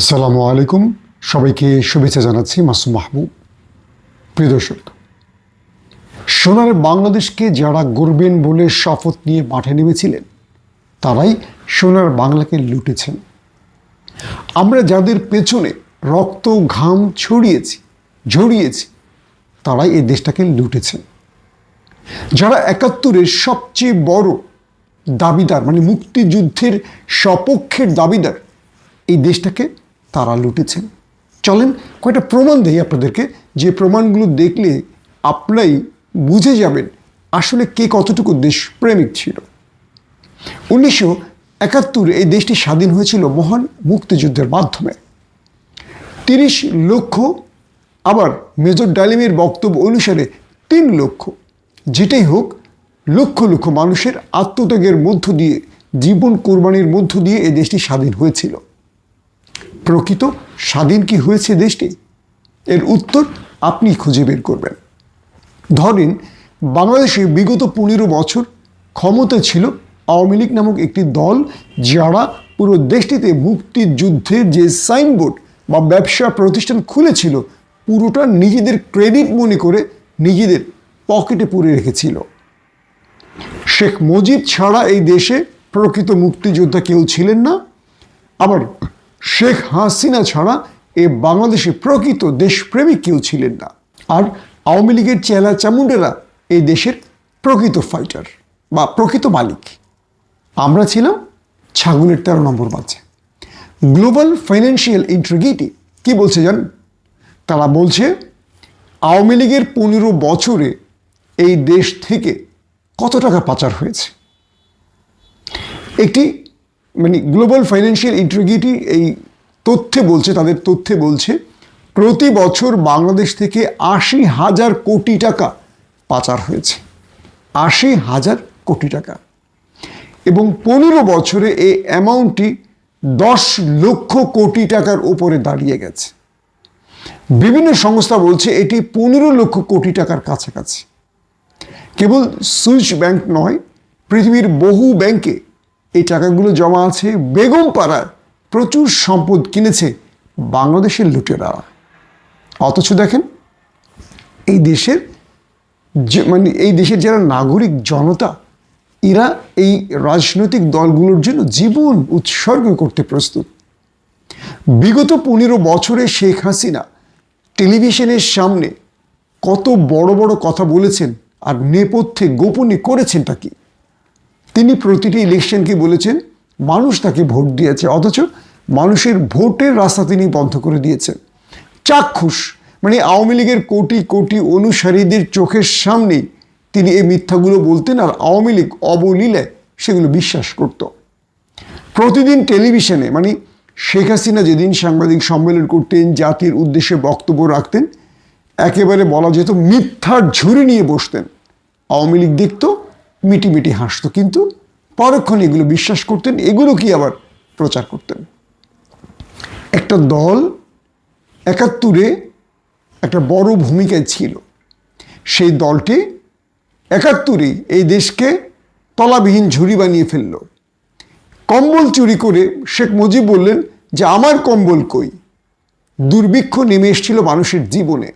আসসালামু আলাইকুম। সবাইকে শুভেচ্ছা জানাচ্ছি মাসুম মাহবুব। প্রিয় দর্শক, সোনার বাংলাদেশকে যারা গড়বেন বলে শপথ নিয়ে মাঠে নেমেছিলেন, তারাই সোনার বাংলাকে লুটেছেন। আমরা যাদের পেছনে রক্ত, ঘাম ছড়িয়েছি, ঝরিয়েছি, তারাই এই দেশটাকে লুটেছেন। যারা একাত্তরের সবচেয়ে বড় দাবিদার মানে মুক্তিযুদ্ধের সপক্ষের দাবিদার, এই দেশটাকে তারা লুটেছেন। চলেন কয়েকটা প্রমাণ দেই আপনাদেরকে। যে প্রমাণগুলো দেখলে আপনারাই বুঝে যাবেন আসলে কে কতটুকু দেশপ্রেমিক ছিল। উনিশশো একাত্তরে এই দেশটি স্বাধীন হয়েছিল মহান মুক্তিযুদ্ধের মাধ্যমে। তিরিশ লক্ষ, আবার মেজর ডালিমের বক্তব্য অনুসারে তিন লক্ষ। যেটাই হোক, লক্ষ লক্ষ মানুষের আত্মত্যাগের মধ্য দিয়ে, জীবন কোরবানির মধ্য দিয়ে এই দেশটি স্বাধীন হয়েছিল। প্রকৃত স্বাধীন কি হয়েছে দেশটি? এর উত্তর আপনি খুঁজে বের করবেন। ধরেন, বাংলাদেশে বিগত পনেরো বছর ক্ষমতা ছিল আওয়ামী লীগ নামক একটি দল যারা পুরো দেশটিতে মুক্তিযুদ্ধের যে সাইনবোর্ড বা ব্যবসা প্রতিষ্ঠান খুলেছিল, পুরোটা নিজেদের ক্রেডিট মনে করে নিজেদের পকেটে পুরে রেখেছিল। শেখ মুজিব ছাড়া এই দেশে প্রকৃত মুক্তিযোদ্ধা কেউ ছিলেন না। আবার শেখ হাসিনা ছাড়া এ বাংলাদেশে প্রকৃত দেশপ্রেমিক কেউ ছিলেন না। আর আওয়ামী লীগের চেলা চামুন্ডেরা এই দেশের প্রকৃত ফাইটার বা প্রকৃত মালিক। আমরা ছিলাম ছাগলের তেরো নম্বর বাচ্চা গ্লোবাল ফাইন্যান্সিয়াল ইন্ট্রিগিটি কি বলছে জান তারা বলছে, আওয়ামী লীগের পনেরো বছরে এই দেশ থেকে কত টাকা পাচার হয়েছে? একটি মানে গ্লোবাল ফাইন্যান্সিয়াল ইন্ট্রিগিটি এই তথ্যে বলছে, তাদের তথ্যে বলছে, প্রতি বছর বাংলাদেশ থেকে আশি হাজার কোটি টাকা পাচার হয়েছে। আশি হাজার কোটি টাকা। এবং পনেরো বছরে এই অ্যামাউন্টটি দশ লক্ষ কোটি টাকার উপরে দাঁড়িয়ে গেছে। বিভিন্ন সংস্থা বলছে এটি পনেরো লক্ষ কোটি টাকার কাছাকাছি। কেবল সুইচ ব্যাংক নয়, পৃথিবীর বহু ব্যাংকে এই টাকাগুলো জমা আছে বেগম পাড়ায় প্রচুর সম্পদ কিনেছে বাংলাদেশের লুটেরারা অথচ দেখেন, এই দেশের মানে এই দেশের যারা নাগরিক জনতা, এরা এই রাজনৈতিক দলগুলোর জন্য জীবন উৎসর্গ করতে প্রস্তুত। বিগত পনেরো বছরে শেখ হাসিনা টেলিভিশনের সামনে কত বড় বড় কথা বলেছেন আর নেপথ্যে গোপনে করেছেনটা কি? তিনি প্রতিটি ইলেকশনকে বলেছেন, মানুষ তাকে ভোট দিয়েছে, অথচ মানুষের ভোটের রাস্তা তিনি বন্ধ করে দিয়েছেন। চাক্ষুষ মানে আওয়ামী লীগের কোটি কোটি অনুসারীদের চোখের সামনেই তিনি এই মিথ্যাগুলো বলতেন আর আওয়ামী লীগ অবলীলে সেগুলো বিশ্বাস করত। প্রতিদিন টেলিভিশনে মানে শেখ হাসিনা যেদিন সাংবাদিক সম্মেলন করতেন, জাতির উদ্দেশ্যে বক্তব্য রাখতেন, একেবারে বলা যেত মিথ্যার ঝুড়ি নিয়ে বসতেন। আওয়ামী লীগ দেখত মিটি মিটি হাসতো, কিন্তু পরক্ষণে এগুলো বিশ্বাস করতেন, এগুলো কি আবার প্রচার করতেন? একটা দল একাত্তরে একটা বড় ভূমিকায় ছিল। সেই দলটি একাত্তরে এই দেশকে তলাবিহীন ঝুড়ি বানিয়ে ফেলল। কম্বল চুরি করে শেখ মুজিব বললেন যে, আমার কম্বল কই? দুর্ভিক্ষ নেমে এসেছিল মানুষের জীবনে,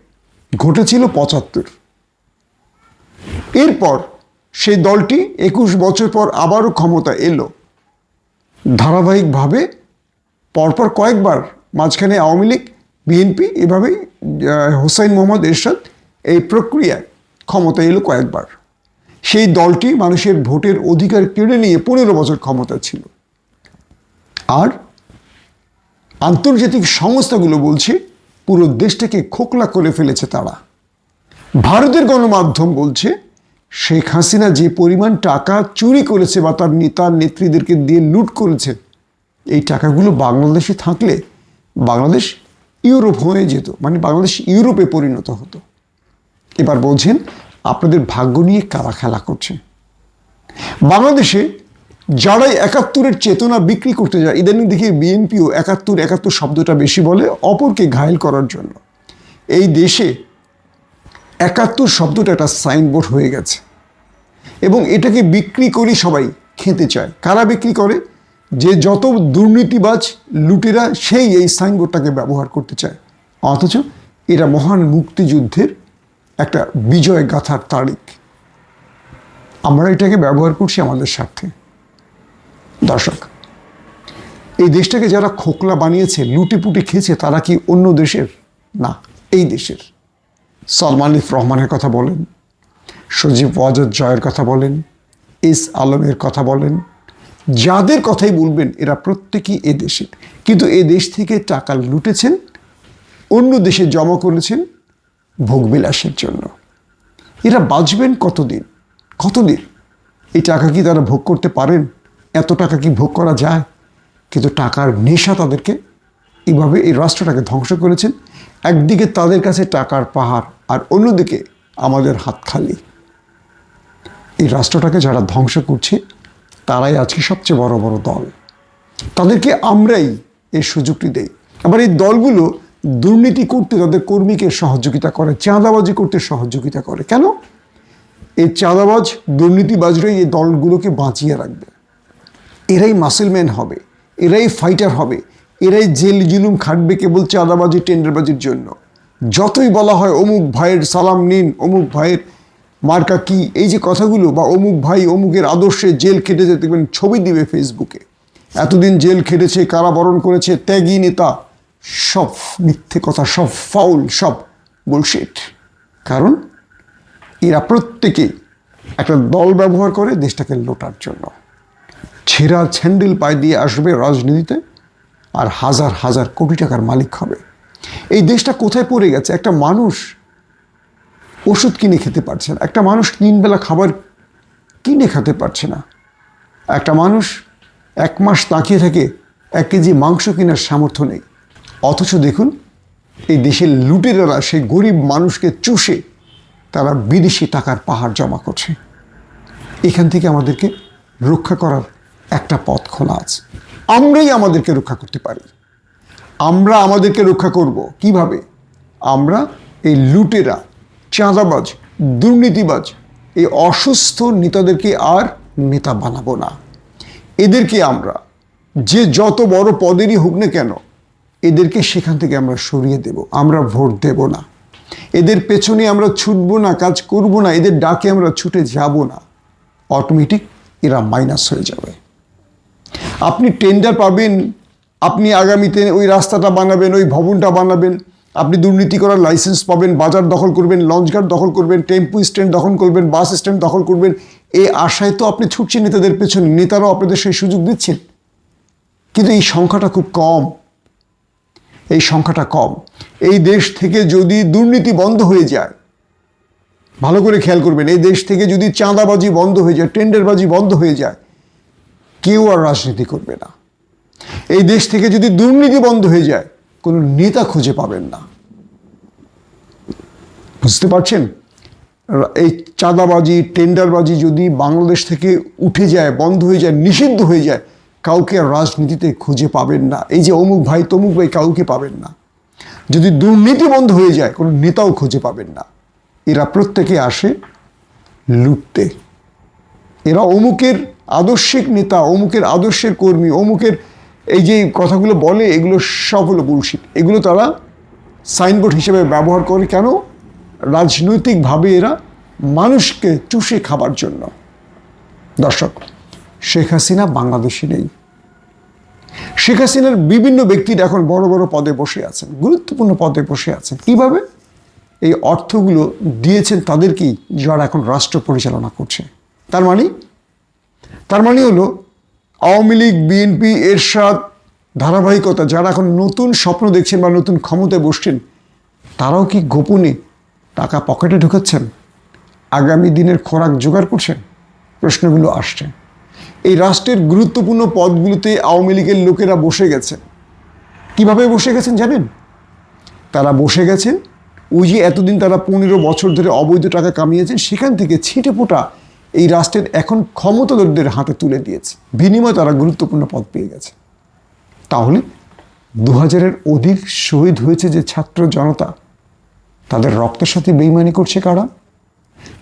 ঘটেছিল পঁচাত্তর। এরপর সেই দলটি একুশ বছর পর আবারও ক্ষমতা এলো। ধারাবাহিকভাবে পরপর কয়েকবার মাঝখানে আওয়ামী লীগ, বিএনপি এভাবেই হোসাইন মোহাম্মদ এরশাদ এই প্রক্রিয়ায় ক্ষমতা এলো কয়েকবার। সেই দলটি মানুষের ভোটের অধিকার কেড়ে নিয়ে পনেরো বছর ক্ষমতা ছিল। আর আন্তর্জাতিক সংস্থাগুলো বলছে, পুরো দেশটাকে খোকলা করে ফেলেছে তারা। ভারতের গণমাধ্যম বলছে শেখ হাসিনা যে পরিমাণ টাকা চুরি করেছে বা তার নেতার নেত্রীদেরকে দিয়ে লুট করেছে, এই টাকাগুলো বাংলাদেশে থাকলে বাংলাদেশ ইউরোপ হয়ে যেত মানে বাংলাদেশ ইউরোপে পরিণত হতো। এবার বলছেন, আপনাদের ভাগ্য নিয়ে কারা খেলা করছে? বাংলাদেশে যারাই একাত্তরের চেতনা বিক্রি করতে যায়, ইদানিং দেখি বিএনপিও একাত্তর একাত্তর শব্দটা বেশি বলে, অপরকে ঘায়েল করার জন্য। এই দেশে একাত্তর শব্দটা একটা সাইনবোর্ড হয়ে গেছে। এবং এটাকে বিক্রি করি সবাই খেতে চায়। কারা বিক্রি করে? যে যত দুর্নীতিবাজ লুটেরা সেই এই সাইনবোর্ডটাকে ব্যবহার করতে চায়। অথচ এটা মহান মুক্তিযুদ্ধের একটা বিজয় গাথার তারিখ। আমরা এটাকে ব্যবহার করছি আমাদের স্বার্থে। দর্শক, এই দেশটাকে যারা খোকলা বানিয়েছে, লুটিপুটি খেয়েছে, তারা কি অন্য দেশের? না, এই দেশের। সলমান ইফ রহমানের কথা বলেন, সজীব ওয়াজদ জয়ের কথা বলেন, এস আলমের কথা বলেন, যাদের কথাই বলবেন, এরা প্রত্যেকেই এ দেশের কিন্তু এ দেশ থেকে টাকা লুটেছেন, অন্য দেশে জমা করেছেন ভোগবিলাসের জন্য। এরা বাঁচবেন কতদিন? কতদিন? এই টাকা কি তারা ভোগ করতে পারেন? এত টাকা কি ভোগ করা যায়? কিন্তু টাকার নেশা তাদেরকে এইভাবে এই রাষ্ট্রটাকে ধ্বংস করেছেন। একদিকে তাদের কাছে টাকার পাহাড় আর অন্যদিকে আমাদের হাত খালি। এই রাষ্ট্রটাকে যারা ধ্বংস করছে, তারাই আজকে সবচেয়ে বড় বড় দল। তাদেরকে আমরাই এই সুযোগটি দেই। আবার এই দলগুলো দুর্নীতি করতে তাদের কর্মীকে সহযোগিতা করে, চাঁদাবাজি করতে সহযোগিতা করে। কেন? এই চাঁদাবাজ, দুর্নীতিবাজরাই এই দলগুলোকে বাঁচিয়ে রাখবে। এরাই মাসেলম্যান হবে, এরাই ফাইটার হবে। এরাই জেল জুলুম খাটবে কেবল চাঁদাবাজি, টেন্ডারবাজির জন্য। যতই বলা হয় অমুক ভাইয়ের সালাম নিন, অমুক ভাইয়ের মার্কা কি, এই যে কথাগুলো বা অমুক ভাই অমুকের আদর্শে জেল খেটেছে, দেখবেন ছবি দিবে ফেসবুকে এতদিন জেল খেটেছে, কারাবরণ করেছে, ত্যাগী নেতা, সব মিথ্যে কথা, সব ফাউল, সব বুলশিট কারণ এরা প্রত্যেকে একটা দল ব্যবহার করে দেশটাকে লোটার জন্য। ছেঁড়া ছ্যান্ডেল পায়ে দিয়ে আসবে রাজনীতিতে আর হাজার হাজার কোটি টাকার মালিক হবে। এই দেশটা কোথায় পড়ে গেছে? একটা মানুষ ওষুধ কিনে খেতে পারছে না। একটা মানুষ তিন বেলা খাবার কিনে খেতে পারছে না। একটা মানুষ এক মাস তাকিয়ে থাকে, এক কেজি মাংস কেনার সামর্থ্য নেই। অথচ দেখুন, এই দেশের লুটেরারা, সেই গরিব মানুষকে চুষে তারা বিদেশি টাকার পাহাড় জমা করছে। এখান থেকে আমাদেরকে রক্ষা করার একটা পথ খোলা আছে। আমরাই আমাদেরকে রক্ষা করতে পারি। আমরা আমাদেরকে রক্ষা করব। কীভাবে? আমরা এই লুটেরা, চাঁদাবাজ, দুর্নীতিবাজ, এই অসুস্থ নেতাদেরকে আর নেতা বানাবো না। এদেরকে আমরা, যে যত বড় পদেরই হোক না কেন, এদেরকে সেখান থেকে আমরা সরিয়ে দেব। আমরা ভোট দেব না। এদের পেছনে আমরা ছুটবো না, কাজ করব না, এদের ডাকে আমরা ছুটে যাব না। অটোমেটিক এরা মাইনাস হয়ে যাবে। আপনি টেন্ডার পাবেন, আপনি আগামীতে ওই রাস্তাটা বানাবেন, ওই ভবনটা বানাবেন, আপনি দুর্নীতি করার লাইসেন্স পাবেন, বাজার দখল করবেন লঞ্চঘাট দখল করবেন টেম্পু স্ট্যান্ড দখল করবেন বাস স্ট্যান্ড দখল করবেন, এই আশায় তো আপনি ছুটছেন নেতাদের পেছনে, নেতারাও আপনাদের সেই সুযোগ দিচ্ছেন। কিন্তু এই সংখ্যাটা খুব কম। এই সংখ্যাটা কম। এই দেশ থেকে যদি দুর্নীতি বন্ধ হয়ে যায়, ভালো করে খেয়াল করবেন, এই দেশ থেকে যদি চাঁদাবাজি বন্ধ হয়ে যায় টেন্ডারবাজি বন্ধ হয়ে যায় কেউ আর রাজনীতি করবে না। এই দেশ থেকে যদি দুর্নীতি বন্ধ হয়ে যায়, কোনো নেতা খুঁজে পাবেন না। বুঝতে পারছেন? এই চাঁদাবাজি, টেন্ডারবাজি যদি বাংলাদেশ থেকে উঠে যায়, বন্ধ হয়ে যায়, নিষিদ্ধ হয়ে যায়, কাউকে রাজনীতিতে খুঁজে পাবেন না। এই যে অমুক ভাই, তমুক ভাই কাউকে পাবেন না। যদি দুর্নীতি বন্ধ হয়ে যায়, কোনো নেতাও খুঁজে পাবেন না। এরা প্রত্যেকে আসে লুটতে। এরা অমুকের আদর্শিক নেতা, অমুকের আদর্শের কর্মী, অমুকের এই যে কথাগুলো বলে, এগুলো সব হলো বুলশিট এগুলো তারা সাইনবোর্ড হিসেবে ব্যবহার করে কেন? রাজনৈতিকভাবে এরা মানুষকে চুষে খাবার জন্য। দর্শক, শেখ হাসিনা বাংলাদেশি নেই। শেখ হাসিনার বিভিন্ন ব্যক্তিরা এখন বড় বড় পদে বসে আছেন, গুরুত্বপূর্ণ পদে বসে আছেন। কীভাবে? এই অর্থগুলো দিয়েছেন তাদেরকেই যারা এখন রাষ্ট্র পরিচালনা করছে। তার মানে তার মানে হলো, আওয়ামী লীগ, বিএনপি, এরশাদ, ধারাবাহিকতা, যারা এখন নতুন স্বপ্ন দেখছেন বা নতুন ক্ষমতায় বসছেন, তারাও কি গোপনে টাকা পকেটে ঢুকাচ্ছেন? আগামী দিনের খোরাক জোগাড় করছেন? প্রশ্নগুলো আসছে। এই রাষ্ট্রের গুরুত্বপূর্ণ পদগুলোতে আওয়ামী লীগের লোকেরা বসে গেছেন কীভাবে বসে গেছেন জানেন? তারা বসে গেছেন, ওই যে এতদিন তারা পনেরো বছর ধরে অবৈধ টাকা কামিয়েছেন, সেখান থেকে ছিটে এই রাষ্ট্রের এখন ক্ষমতাধরদের হাতে তুলে দিয়েছে। বিনিময়ে তারা গুরুত্বপূর্ণ পদ পেয়ে গেছে। তাহলে দু হাজারের অধিক শহীদ হয়েছে যে ছাত্র জনতা, তাদের রক্তের সাথে বেইমানি করছে কারা?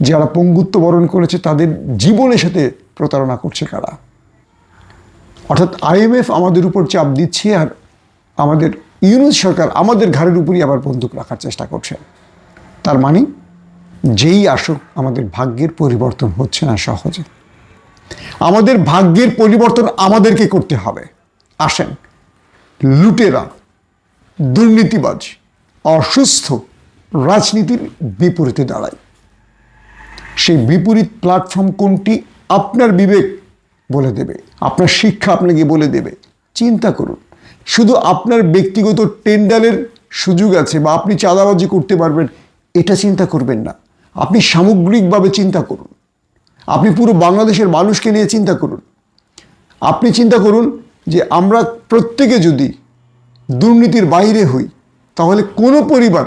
যারা পঙ্গুত্ব বরণ করেছে, তাদের জীবনের সাথে প্রতারণা করছে কারা? অর্থাৎ আইএমএফ আমাদের উপর চাপ দিচ্ছে আর আমাদের ইউনুস সরকার আমাদের ঘাড়ের উপরই আবার বন্দুক রাখার চেষ্টা করছে। তার মানে যেই আসুক, আমাদের ভাগ্যের পরিবর্তন হচ্ছে না সহজে। আমাদের ভাগ্যের পরিবর্তন আমাদেরকে করতে হবে। আসেন, লুটেরা, দুর্নীতিবাজ, অসুস্থ রাজনীতির বিপরীতে দাঁড়ায় সেই বিপরীত প্ল্যাটফর্ম কোনটি? আপনার বিবেক বলে দেবে, আপনার শিক্ষা আপনাকে বলে দেবে। চিন্তা করুন, শুধু আপনার ব্যক্তিগত টেন্ডারের সুযোগ আছে বা আপনি চাঁদাবাজি করতে পারবেন, এটা চিন্তা করবেন না। আপনি সামগ্রিকভাবে চিন্তা করুন। আপনি পুরো বাংলাদেশের মানুষকে নিয়ে চিন্তা করুন। আপনি চিন্তা করুন যে আমরা প্রত্যেকে যদি দুর্নীতির বাইরে হই, তাহলে কোনো পরিবার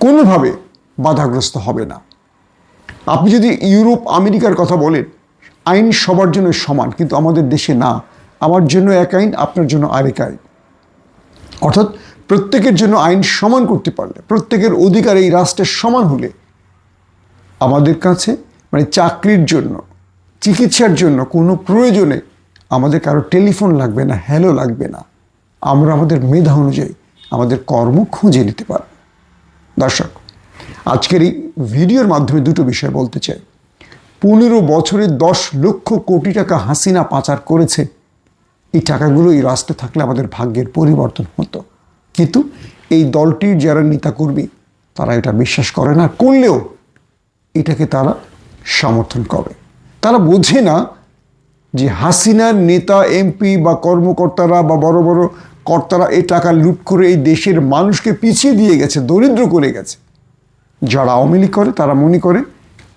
কোনোভাবে বাধাগ্রস্ত হবে না। আপনি যদি ইউরোপ, আমেরিকার কথা বলেন, আইন সবার জন্য সমান, কিন্তু আমাদের দেশে না। আমার জন্য এক আইন, আপনার জন্য আরেক আইন। অর্থাৎ প্রত্যেকের জন্য আইন সমান করতে পারলে, প্রত্যেকের অধিকার এই রাষ্ট্রের সমান হলে আমাদের কাছে মানে চাকরির জন্য, চিকিৎসার জন্য কোনো প্রয়োজনে আমাদের কারও টেলিফোন লাগবে না, হ্যালো লাগবে না। আমরা আমাদের মেধা অনুযায়ী আমাদের কর্ম খুঁজে নিতে পারব। দর্শক, আজকের এই ভিডিওর মাধ্যমে দুটো বিষয় বলতে চাই। পনেরো বছরে দশ লক্ষ কোটি টাকা হাসিনা পাচার করেছে। এই টাকাগুলো এই রাষ্ট্রে থাকলে আমাদের ভাগ্যের পরিবর্তন হতো। কিন্তু এই দলটির যারা নেতাকর্মী, তারা এটা বিশ্বাস করে না, করলেও এটাকে তারা সমর্থন করে। তারা বোঝে না যে হাসিনার নেতা, এমপি বা কর্মকর্তারা বা বড় বড় কর্তারা এই টাকা লুট করে এই দেশের মানুষকে পিছিয়ে দিয়ে গেছে, দরিদ্র করে গেছে। যারা আওয়ামী লীগ করে, তারা মনে করে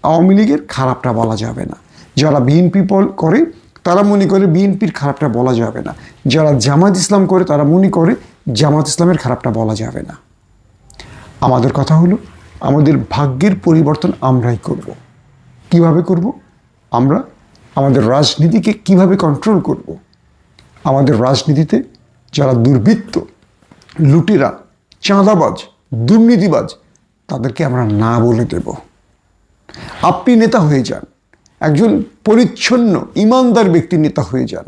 আওয়ামী লীগের খারাপটা বলা যাবে না। যারা বিএনপি করে, তারা মনে করে বিএনপির খারাপটা বলা যাবে না। যারা জামাত ইসলাম করে, তারা মনে করে জামাত ইসলামের খারাপটা বলা যাবে না। আমাদের কথা হলো, আমাদের ভাগ্যের পরিবর্তন আমরাই করব। কীভাবে করব? আমরা আমাদের রাজনীতিকে কীভাবে কন্ট্রোল করব? আমাদের রাজনীতিতে যারা দুর্বৃত্ত, লুটেরা, চাঁদাবাজ, দুর্নীতিবাজ, তাদেরকে আমরা না বলে দেব। আপনি নেতা হয়ে যান, একজন পরিচ্ছন্ন, ইমানদার ব্যক্তি নেতা হয়ে যান।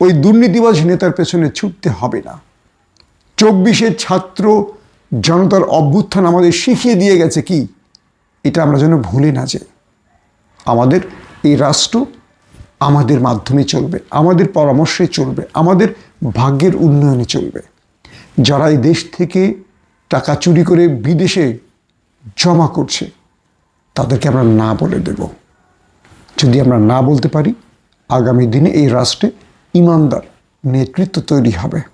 ওই দুর্নীতিবাজ নেতার পেছনে ছুটতে হবে না। চব্বিশের ছাত্র জনতার অভ্যুত্থান আমাদের শিখিয়ে দিয়ে গেছে কি? এটা আমরা যেন ভুলে না যাই। আমাদের এই রাষ্ট্র আমাদের মাধ্যমে চলবে, আমাদের পরামর্শে চলবে, আমাদের ভাগ্যের উন্নয়নে চলবে। যারা এই দেশ থেকে টাকা চুরি করে বিদেশে জমা করছে, তাদেরকে আমরা না বলে দেব। যদি আমরা না বলতে পারি, আগামী দিনে এই রাষ্ট্রে ইমানদার নেতৃত্ব তৈরি হবে।